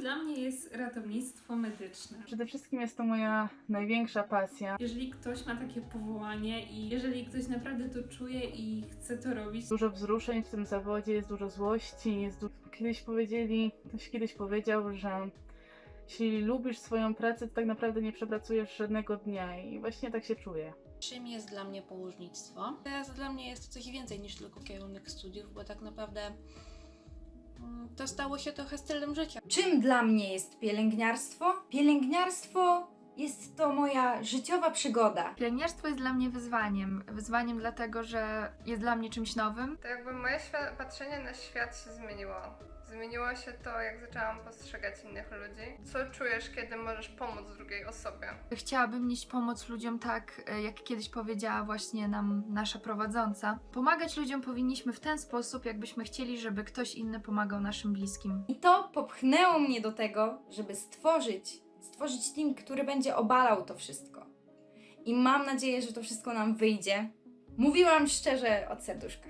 mnie jest ratownictwo medyczne. Przede wszystkim jest to moja największa pasja. Jeżeli ktoś ma takie powołanie i jeżeli ktoś naprawdę to czuje i chce to robić, Dużo wzruszeń w tym zawodzie, jest dużo złości. Jest du... Kiedyś powiedzieli, ktoś kiedyś powiedział, że jeśli lubisz swoją pracę, to tak naprawdę nie przepracujesz żadnego dnia i właśnie tak się czuję. Czym jest dla mnie położnictwo? Teraz dla mnie jest to coś więcej niż tylko kierunek studiów, bo tak naprawdę to stało się trochę stylem życia. Czym dla mnie jest pielęgniarstwo? Pielęgniarstwo jest to moja życiowa przygoda. Pielęgniarstwo jest dla mnie wyzwaniem. Wyzwaniem dlatego, że jest dla mnie czymś nowym. To jakby moje patrzenie na świat się zmieniło. Zmieniło się to, jak zaczęłam postrzegać innych ludzi. Co czujesz, kiedy możesz pomóc drugiej osobie? Chciałabym nieść pomoc ludziom tak, e, jak kiedyś powiedziała właśnie nam nasza prowadząca. Pomagać ludziom powinniśmy w ten sposób, jakbyśmy chcieli, żeby ktoś inny pomagał naszym bliskim. I to popchnęło mnie do tego, żeby stworzyć, stworzyć team, który będzie obalał to wszystko. I mam nadzieję, że to wszystko nam wyjdzie. Mówiłam szczerze od serduszka.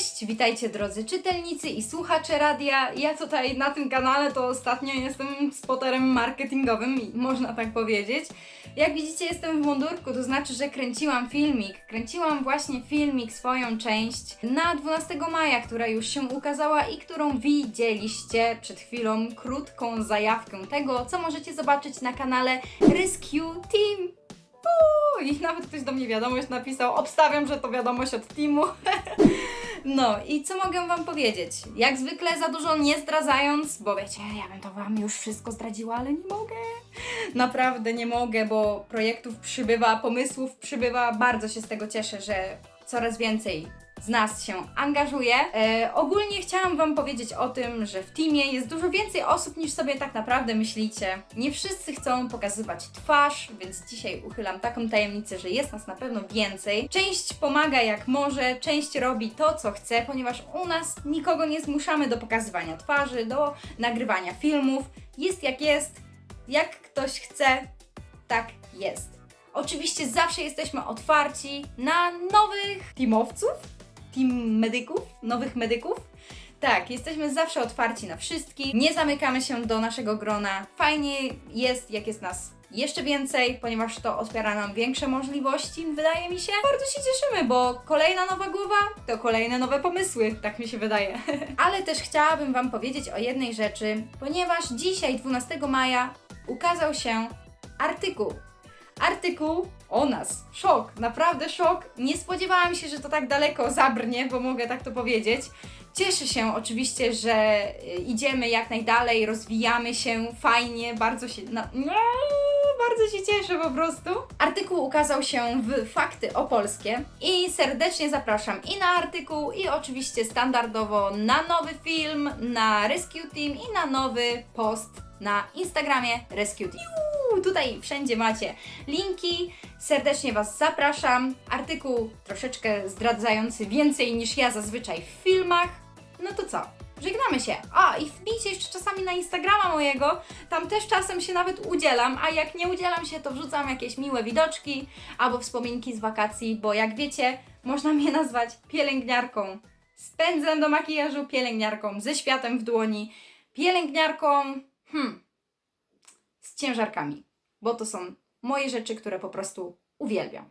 Cześć, witajcie drodzy czytelnicy i słuchacze radia. Ja tutaj na tym kanale to ostatnio jestem spoterem marketingowym, można tak powiedzieć. Jak widzicie, jestem w mundurku, to znaczy, że kręciłam filmik. Kręciłam właśnie filmik, swoją część na 12 maja, która już się ukazała i którą widzieliście przed chwilą. Krótką zajawkę tego, co możecie zobaczyć na kanale Rescue Team. Uuu, I nawet ktoś do mnie wiadomość napisał. Obstawiam, że to wiadomość od teamu. No i co mogę Wam powiedzieć? Jak zwykle za dużo nie zdradzając, bo wiecie, ja bym to Wam już wszystko zdradziła, ale nie mogę. Naprawdę nie mogę, bo projektów przybywa, pomysłów przybywa. Bardzo się z tego cieszę, że coraz więcej z nas się angażuje. E, ogólnie chciałam Wam powiedzieć o tym, że w teamie jest dużo więcej osób niż sobie tak naprawdę myślicie. Nie wszyscy chcą pokazywać twarz, więc dzisiaj uchylam taką tajemnicę, że jest nas na pewno więcej. Część pomaga jak może, część robi to, co chce, ponieważ u nas nikogo nie zmuszamy do pokazywania twarzy, do nagrywania filmów. Jest jak jest, jak ktoś chce, tak jest. Oczywiście zawsze jesteśmy otwarci na nowych teamowców, team medyków, nowych medyków. Tak, jesteśmy zawsze otwarci na wszystkich, nie zamykamy się do naszego grona. Fajnie jest, jak jest nas jeszcze więcej, ponieważ to otwiera nam większe możliwości, wydaje mi się. Bardzo się cieszymy, bo kolejna nowa głowa to kolejne nowe pomysły, tak mi się wydaje. Ale też chciałabym Wam powiedzieć o jednej rzeczy, ponieważ dzisiaj, 12 maja, ukazał się artykuł artykuł o nas. Szok, naprawdę szok. Nie spodziewałam się, że to tak daleko zabrnie, bo mogę tak to powiedzieć. Cieszę się oczywiście, że y, idziemy jak najdalej, rozwijamy się fajnie, bardzo się. No, no, bardzo się cieszę po prostu. Artykuł ukazał się w Fakty Opolskie i serdecznie zapraszam i na artykuł, i oczywiście standardowo na nowy film, na Rescue Team i na nowy post na Instagramie Rescue Team. Tutaj wszędzie macie linki. Serdecznie Was zapraszam. Artykuł troszeczkę zdradzający więcej niż ja zazwyczaj w filmach. No to co? Żegnamy się. A, i wbijcie jeszcze czasami na Instagrama mojego. Tam też czasem się nawet udzielam, a jak nie udzielam się, to wrzucam jakieś miłe widoczki albo wspominki z wakacji, bo jak wiecie, można mnie nazwać pielęgniarką. Z do makijażu, pielęgniarką ze światem w dłoni, pielęgniarką, hmm, ciężarkami, bo to są moje rzeczy, które po prostu uwielbiam.